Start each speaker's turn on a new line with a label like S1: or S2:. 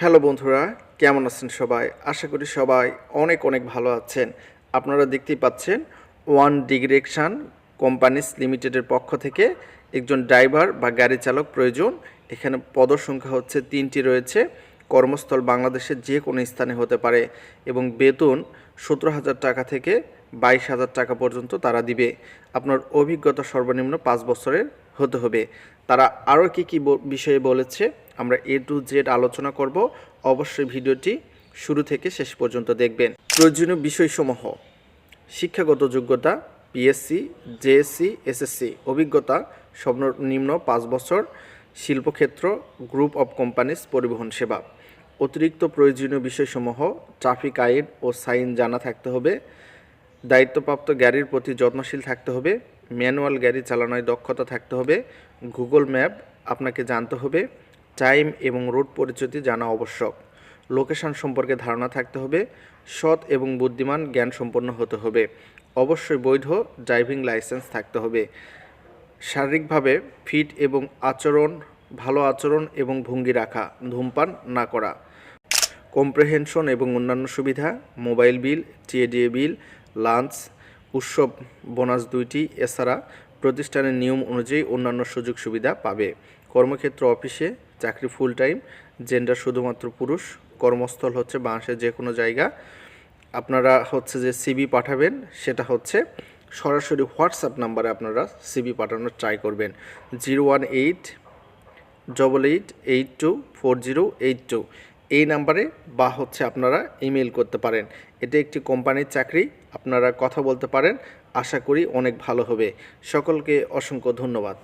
S1: Hello বন্ধুরা, কেমন আছেন সবাই? আশা করি সবাই অনেক অনেক ভালো আছেন। আপনারা দেখতেই পাচ্ছেন ওয়ান ডিগ্রেকশন কোম্পানিস লিমিটেডের পক্ষ থেকে একজন ড্রাইভার বা গাড়ি চালক প্রয়োজন। এখানে পদসংখ্যা হচ্ছে তিনটি রয়েছে। কর্মস্থল বাংলাদেশের যে কোনো স্থানে হতে পারে এবং বেতন সতেরো হাজার টাকা থেকে বাইশ হাজার টাকা পর্যন্ত তারা দিবে। আপনার অভিজ্ঞতা সর্বনিম্ন পাঁচ বছরের হতে হবে। তারা আরও কী কী বিষয়ে বলেছে? আমরা এ টু জেড আলোচনা করব। অবশ্যই ভিডিওটি শুরু থেকে শেষ পর্যন্ত দেখবেন। প্রয়োজনীয় বিষয়সমূহ, শিক্ষাগত যোগ্যতা, পিএসসি, জেএসসি, এসএসসি, অভিজ্ঞতা সর্বনিম্ন পাঁচ বছর, শিল্পক্ষেত্র, গ্রুপ অফ কোম্পানিজ পরিবহন সেবা। অতিরিক্ত প্রয়োজনীয় বিষয়সমূহ, ট্রাফিক আইন ও সাইন জানা থাকতে হবে। দায়িত্বপ্রাপ্ত গাড়ির প্রতি যত্নশীল থাকতে হবে। ম্যানুয়াল গাড়ি চালানোয় দক্ষতা থাকতে হবে। গুগল ম্যাপ আপনাকে জানতে হবে। টাইম এবং রুট পরিচিতি জানা আবশ্যক। লোকেশন সম্পর্কে ধারণা থাকতে হবে, সৎ এবং বুদ্ধিমান জ্ঞান সম্পন্ন হতে হবে। অবশ্যই বৈধ ড্রাইভিং লাইসেন্স থাকতে হবে। শারীরিকভাবে ফিট এবং আচরণ, ভালো আচরণ এবং ভঙ্গি রাখা, ধূমপান না করা। কম্প্রেহেনশন এবং অন্যান্য সুবিধা, mobile bill, TA DA bill, lunch, উৎসব, বোনাস দুইটি এছাড়া প্রতিষ্ঠানের নিয়ম অনুযায়ী অন্যান্য সুযোগ সুবিধা পাবে। কর্মক্ষেত্র অফিসে চাকরি ফুল টাইম জেন্ডার শুধুমাত্র পুরুষ, কর্মস্থল হচ্ছে বাংলাদেশের যে কোনো জায়গা। আপনারা হচ্ছে যে সিবি পাঠাবেন, সেটা হচ্ছে সরাসরি হোয়াটসঅ্যাপ নাম্বারে আপনারা সিবি পাঠানোর ট্রাই করবেন। Zero one eight double eight eight two four zero eight two এই নাম্বারে বা হচ্ছে আপনারা ইমেল করতে পারেন। এটা একটি কোম্পানির চাকরি, আপনারা কথা বলতে পারেন। আশা করি অনেক ভালো হবে। সকলকে অসংখ্য ধন্যবাদ।